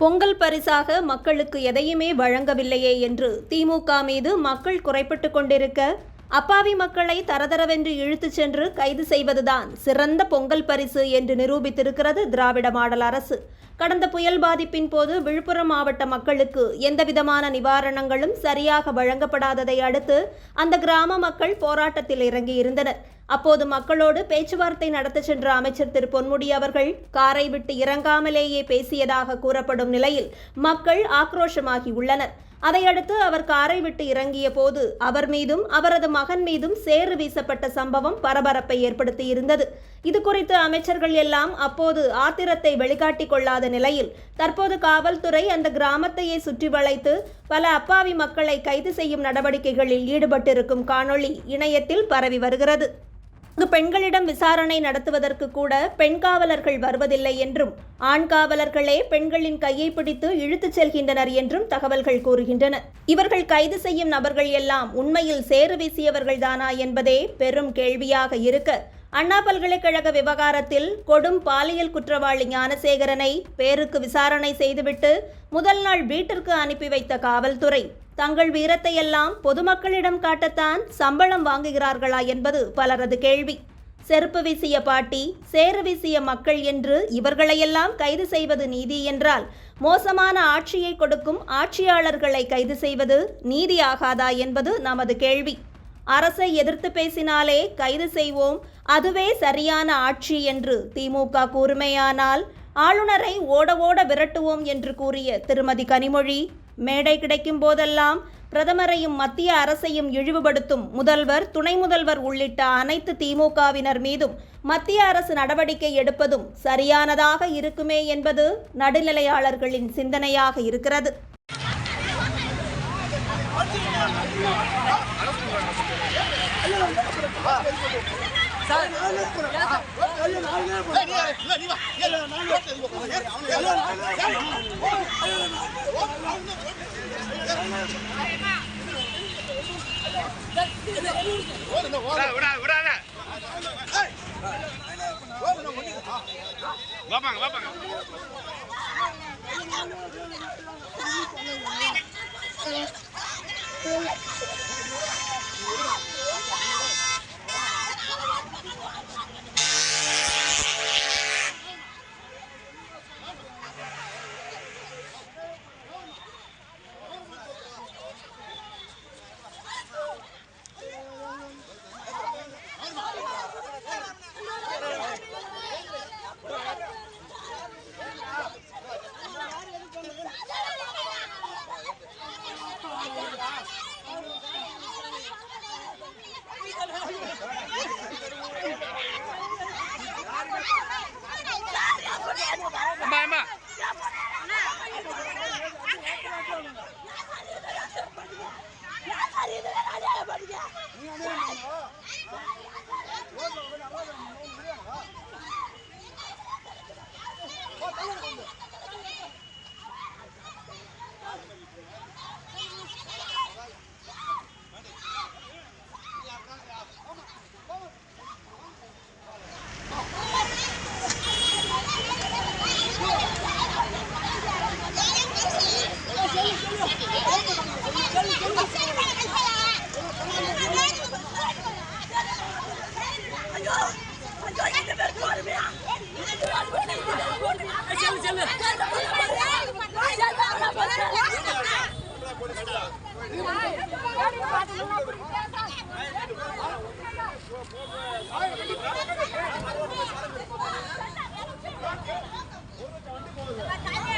பொங்கல் பரிசாக மக்களுக்கு எதையுமே வழங்கவில்லையே என்று திமுக மீது மக்கள் குறைப்பட்டு கொண்டிருக்க அப்பாவி மக்களை தரதரவென்று இழுத்துச் சென்று கைது செய்வதுதான் சிறந்த பொங்கல் பரிசு என்று நிரூபித்திருக்கிறது திராவிட மாடல் அரசு. கடந்த புயல் பாதிப்பின் போது விழுப்புரம் மாவட்ட மக்களுக்கு எந்தவிதமான நிவாரணங்களும் சரியாக வழங்கப்படாததை அடுத்து அந்த கிராம மக்கள் போராட்டத்தில் இறங்கியிருந்தனர். அப்போது மக்களோடு பேச்சுவார்த்தை நடத்த சென்ற அமைச்சர் திரு பொன்முடி அவர்கள் காரை விட்டு இறங்காமலேயே பேசியதாக கூறப்படும் நிலையில் மக்கள் ஆக்ரோஷமாகி உள்ளனர் அதையடுத்து அவர் காரை விட்டு இறங்கிய போது அவர் மீதும் அவரது மகன் மீதும் சேறு வீசப்பட்ட சம்பவம் பரபரப்பை ஏற்படுத்தியிருந்தது. இது குறித்து அமைச்சர்கள் எல்லாம் அப்போது ஆத்திரத்தை வெளிக்காட்டிக் கொள்ளாத நிலையில் தற்போது காவல்துறை அந்த கிராமத்தையே சுற்றி வளைத்து பல அப்பாவி மக்களை கைது செய்யும் நடவடிக்கைகளில் ஈடுபட்டிருக்கும் காணொளி இணையத்தில் பரவி வருகிறது. அங்கு பெண்களிடம் விசாரணை நடத்துவதற்கு கூட பெண் காவலர்கள் வருவதில்லை என்றும் ஆண் காவலர்களே பெண்களின் கையை பிடித்து இழுத்துச் செல்கின்றனர் என்றும் தகவல்கள் கூறுகின்றன. இவர்கள் கைது செய்யும் நபர்கள் எல்லாம் உண்மையில் சேறு வீசியவர்கள்தானா என்பதே பெரும் கேள்வியாக இருக்க அண்ணா பல்கலைக்கழக விவகாரத்தில் கொடும் பாலியல் குற்றவாளி ஞானசேகரனை பேருக்கு விசாரணை செய்துவிட்டு முதல் நாள் வீட்டிற்கு அனுப்பி வைத்த காவல்துறை தங்கள் வீரத்தை எல்லாம் பொதுமக்களிடம் காட்டத்தான் சம்பளம் வாங்குகிறார்களா என்பது பலரது கேள்வி. செருப்பு வீசிய பாட்டி சேறு வீசிய மக்கள் என்று இவர்களையெல்லாம் கைது செய்வது நீதி என்றால் மோசமான ஆட்சியை கொடுக்கும் ஆட்சியாளர்களை கைது செய்வது நீதியாகாதா என்பது நமது கேள்வி. அரசை எதிர்த்து பேசினாலே கைது செய்வோம் அதுவே சரியான ஆட்சி என்று திமுக கூறுமையானால் ஆளுநரை ஓட ஓட விரட்டுவோம் என்று கூறிய திருமதி கனிமொழி மேடை கிடைக்கும் போதெல்லாம் பிரதமரையும் மத்திய அரசையும் இழிவுபடுத்தும் முதல்வர் துணை முதல்வர் உள்ளிட்ட அனைத்து திமுகவினர் மீதும் மத்திய அரசு நடவடிக்கை எடுப்பதும் சரியானதாக இருக்குமே என்பது நடுநிலையாளர்களின் சிந்தனையாக இருக்கிறது. விடா விடாத வாப்பாங்க வாப்பாங்க அம்மா Bye. ஒரு வண்டி போகுது